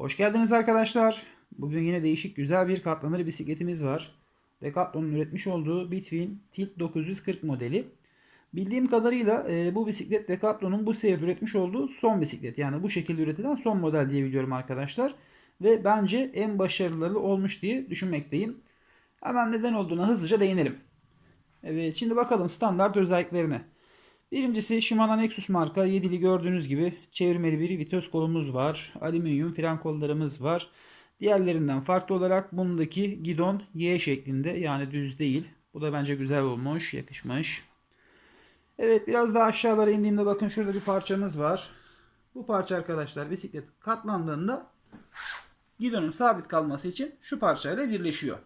Hoş geldiniz arkadaşlar. Bugün yine değişik güzel bir katlanır bisikletimiz var. Decathlon'un üretmiş olduğu Between Tilt 940 modeli. Bildiğim kadarıyla e, bu bisiklet Decathlon'un bu seride üretmiş olduğu son bisiklet. Yani bu şekilde üretilen son model diye biliyorum arkadaşlar. Ve bence en başarılı olmuş diye düşünmekteyim. Hemen neden olduğuna hızlıca değinelim. Evet şimdi bakalım standart özelliklerine. Birincisi Shimano Nexus marka 7'li gördüğünüz gibi çevirmeli bir vites kolumuz var. Alüminyum fren kollarımız var. Diğerlerinden farklı olarak bundaki gidon Y şeklinde yani düz değil. Bu da bence güzel olmuş, yakışmış. Evet biraz daha aşağılara indiğimde bakın şurada bir parçamız var. Bu parça arkadaşlar bisiklet katlandığında gidonun sabit kalması için şu parçayla birleşiyor.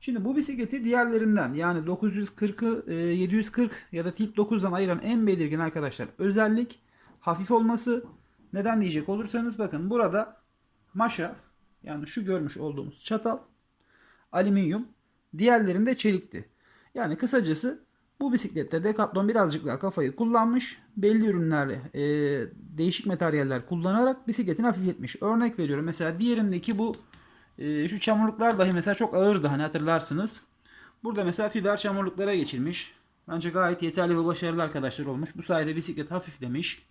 Şimdi bu bisikleti diğerlerinden yani 940'ı e, 740 ya da Tilt 9'dan ayıran en belirgin arkadaşlar özellik hafif olması. Neden diyecek olursanız bakın burada maşa yani şu görmüş olduğumuz çatal alüminyum diğerlerinde çelikti. Yani kısacası bu bisiklette Decathlon birazcık daha kafayı kullanmış. Belli ürünlerle e, değişik materyaller kullanarak bisikletini hafifletmiş. Örnek veriyorum mesela diğerindeki bu ee, şu çamurluklar dahi mesela çok ağırdı hani hatırlarsınız. Burada mesela fiber çamurluklara geçilmiş. Bence gayet yeterli ve başarılı arkadaşlar olmuş. Bu sayede bisiklet hafiflemiş.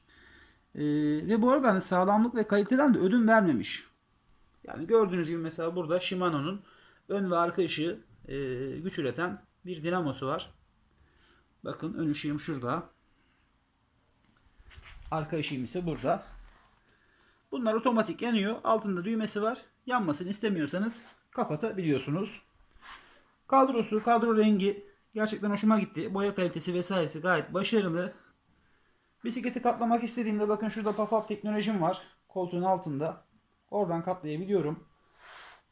Ee, ve bu arada hani sağlamlık ve kaliteden de ödün vermemiş. Yani gördüğünüz gibi mesela burada Shimano'nun ön ve arka ışığı e, güç üreten bir dinamosu var. Bakın ön ışığım şurada. Arka ışığım ise burada. Bunlar otomatik yanıyor. Altında düğmesi var. Yanmasını istemiyorsanız kapatabiliyorsunuz. Kadrosu, kadro rengi gerçekten hoşuma gitti. Boya kalitesi vesairesi gayet başarılı. Bisikleti katlamak istediğimde bakın şurada pop-up teknolojim var. Koltuğun altında. Oradan katlayabiliyorum.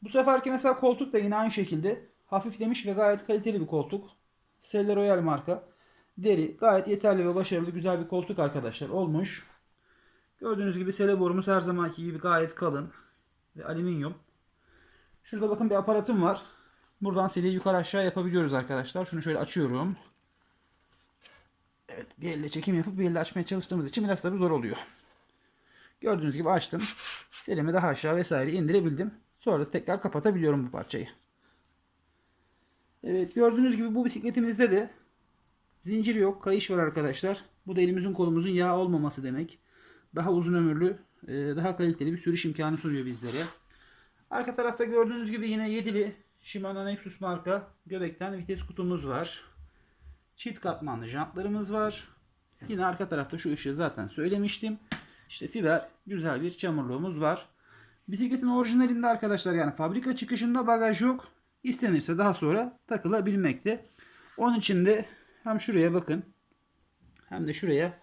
Bu seferki mesela koltuk da yine aynı şekilde hafiflemiş ve gayet kaliteli bir koltuk. Selle Royal marka. Deri gayet yeterli ve başarılı güzel bir koltuk arkadaşlar olmuş. Gördüğünüz gibi sele borumuz her zamanki gibi gayet kalın ve alüminyum. Şurada bakın bir aparatım var. Buradan seleyi yukarı aşağı yapabiliyoruz arkadaşlar. Şunu şöyle açıyorum. Evet bir elle çekim yapıp bir elle açmaya çalıştığımız için biraz tabi zor oluyor. Gördüğünüz gibi açtım. Selimi daha aşağı vesaire indirebildim. Sonra da tekrar kapatabiliyorum bu parçayı. Evet gördüğünüz gibi bu bisikletimizde de zincir yok. Kayış var arkadaşlar. Bu da elimizin kolumuzun yağ olmaması demek. Daha uzun ömürlü, e, daha kaliteli bir sürüş imkanı sunuyor bizlere. Arka tarafta gördüğünüz gibi yine 7'li Shimano Nexus marka göbekten vites kutumuz var. Çift katmanlı jantlarımız var. Yine arka tarafta şu ışığı zaten söylemiştim. İşte fiber güzel bir çamurluğumuz var. Bisikletin orijinalinde arkadaşlar yani fabrika çıkışında bagaj yok. İstenirse daha sonra takılabilmekte. Onun için de hem şuraya bakın hem de şuraya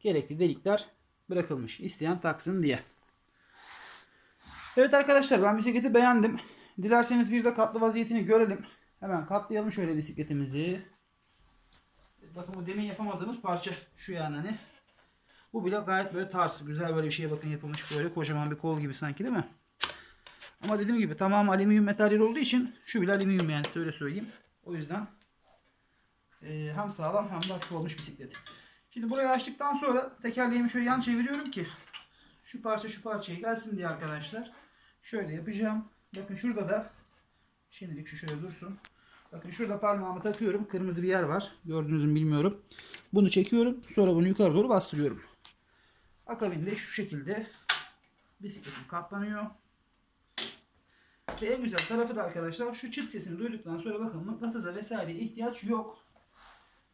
gerekli delikler bırakılmış. İsteyen taksın diye. Evet arkadaşlar ben bisikleti beğendim. Dilerseniz bir de katlı vaziyetini görelim. Hemen katlayalım şöyle bisikletimizi. Bakın bu demin yapamadığımız parça şu yani hani. Bu bile gayet böyle tarz. Güzel böyle bir şeye bakın yapılmış böyle kocaman bir kol gibi sanki değil mi? Ama dediğim gibi tamam alüminyum materyal olduğu için şu bile alüminyum yani öyle söyleyeyim. O yüzden e, hem sağlam hem de hafif olmuş bisiklet. Şimdi burayı açtıktan sonra tekerleğimi şöyle yan çeviriyorum ki şu parça şu parçaya gelsin diye arkadaşlar. Şöyle yapacağım. Bakın şurada da şimdilik şu şöyle dursun. Bakın şurada parmağımı takıyorum. Kırmızı bir yer var. Gördünüz mü bilmiyorum. Bunu çekiyorum. Sonra bunu yukarı doğru bastırıyorum. Akabinde şu şekilde bisikletim katlanıyor. Ve en güzel tarafı da arkadaşlar şu çıt sesini duyduktan sonra bakın mıknatısa vesaire ihtiyaç yok.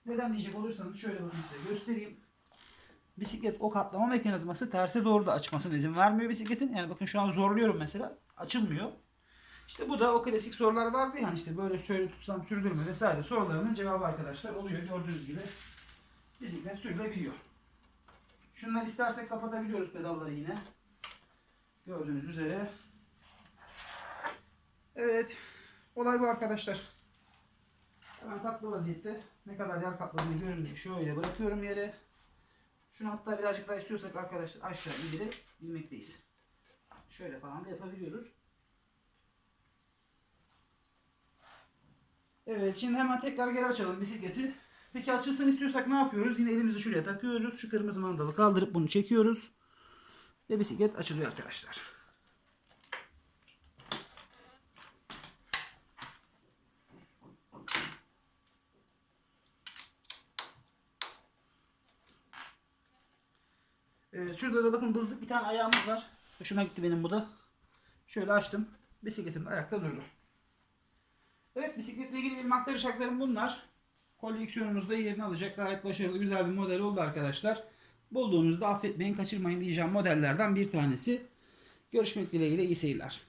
Neden diyecek olursanız şöyle bakın size göstereyim. Bisiklet o katlama mekanizması terse doğru da açmasına izin vermiyor bisikletin. Yani bakın şu an zorluyorum mesela. Açılmıyor. İşte bu da o klasik sorular vardı ya hani işte böyle şöyle tutsam sürdürme vesaire sorularının cevabı arkadaşlar oluyor. Gördüğünüz gibi bisiklet sürülebiliyor. Şunları istersek kapatabiliyoruz pedalları yine. Gördüğünüz üzere. Evet. Olay bu arkadaşlar. Hemen katlı vaziyette ne kadar yer kapladığını görün diye şöyle bırakıyorum yere. Şunu hatta birazcık daha istiyorsak arkadaşlar aşağı indirebilmekteyiz. Şöyle falan da yapabiliyoruz. Evet şimdi hemen tekrar geri açalım bisikleti. Peki açılsın istiyorsak ne yapıyoruz? Yine elimizi şuraya takıyoruz. Şu kırmızı mandalı kaldırıp bunu çekiyoruz. Ve bisiklet açılıyor arkadaşlar. Evet, şurada da bakın bızlık bir tane ayağımız var. Hoşuma gitti benim bu da. Şöyle açtım. Bisikletim ayakta durdu. Evet bisikletle ilgili benim aktaracaklarım bunlar. Koleksiyonumuzda da yerini alacak. Gayet başarılı güzel bir model oldu arkadaşlar. Bulduğunuzda affetmeyin kaçırmayın diyeceğim modellerden bir tanesi. Görüşmek dileğiyle iyi seyirler.